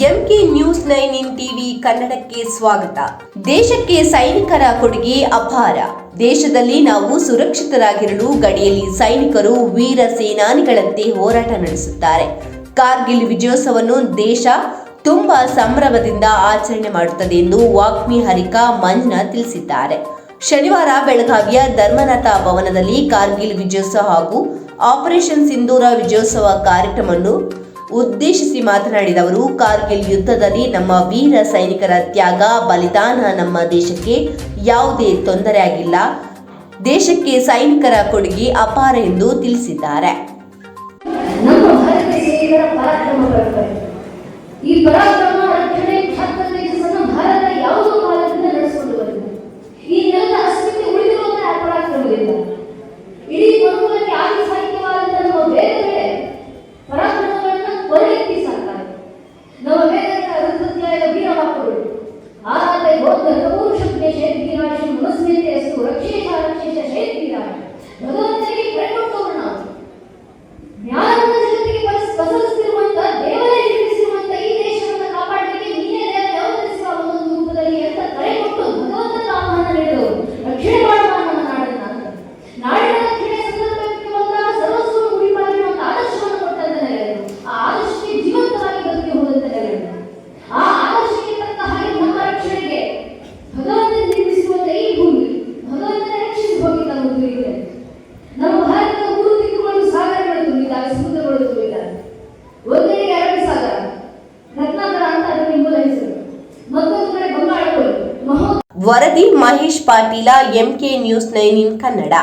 MK news nine in TV ಕನ್ನಡಕ್ಕೆ ಸ್ವಾಗತ. ದೇಶಕ್ಕೆ ಸೈನಿಕರ ಕೊಡುಗೆ ಅಪಾರ. ದೇಶದಲ್ಲಿ ನಾವು ಸುರಕ್ಷಿತರಾಗಿರಲು ಗಡಿಯಲ್ಲಿ ಸೈನಿಕರು, ವೀರ ಸೇನಾನಿಗಳಂತೆ ಹೋರಾಟ ನಡೆಸುತ್ತಾರೆ. ಕಾರ್ಗಿಲ್ ವಿಜಯೋತ್ಸವವನ್ನು ದೇಶ ತುಂಬಾ ಸಂಭ್ರಮದಿಂದ ಆಚರಣೆ ಮಾಡುತ್ತದೆ ಎಂದು ವಾಗ್ಮಿ ಹರಿಕಾ ಮಂಜ್ನಾ ತಿಳಿಸಿದ್ದಾರೆ. ಶನಿವಾರ ಬೆಳಗಾವಿಯ ಧರ್ಮನಾಥ ಭವನದಲ್ಲಿ ಕಾರ್ಗಿಲ್ ವಿಜಯೋತ್ಸವ ಹಾಗೂ ಆಪರೇಷನ್ ಸಿಂಧೂರ ವಿಜಯೋತ್ಸವ ಕಾರ್ಯಕ್ರಮವನ್ನು ಉದ್ದೇಶಿಸಿ ಮಾತನಾಡಿದ ಅವರು, ಕಾರ್ಗಿಲ್ ಯುದ್ಧದಲ್ಲಿ ನಮ್ಮ ವೀರ ಸೈನಿಕರ ತ್ಯಾಗ, ಬಲಿದಾನ ನಮ್ಮ ದೇಶಕ್ಕೆ ಯಾವುದೇ ತೊಂದರೆಯಾಗಿಲ್ಲ ದೇಶಕ್ಕೆ ಸೈನಿಕರ ಕೊಡುಗೆ ಅಪಾರ ಎಂದು ತಿಳಿಸಿದ್ದಾರೆ. ಈ ವರದಿ Mahesh Patil MK news nine in Kannada.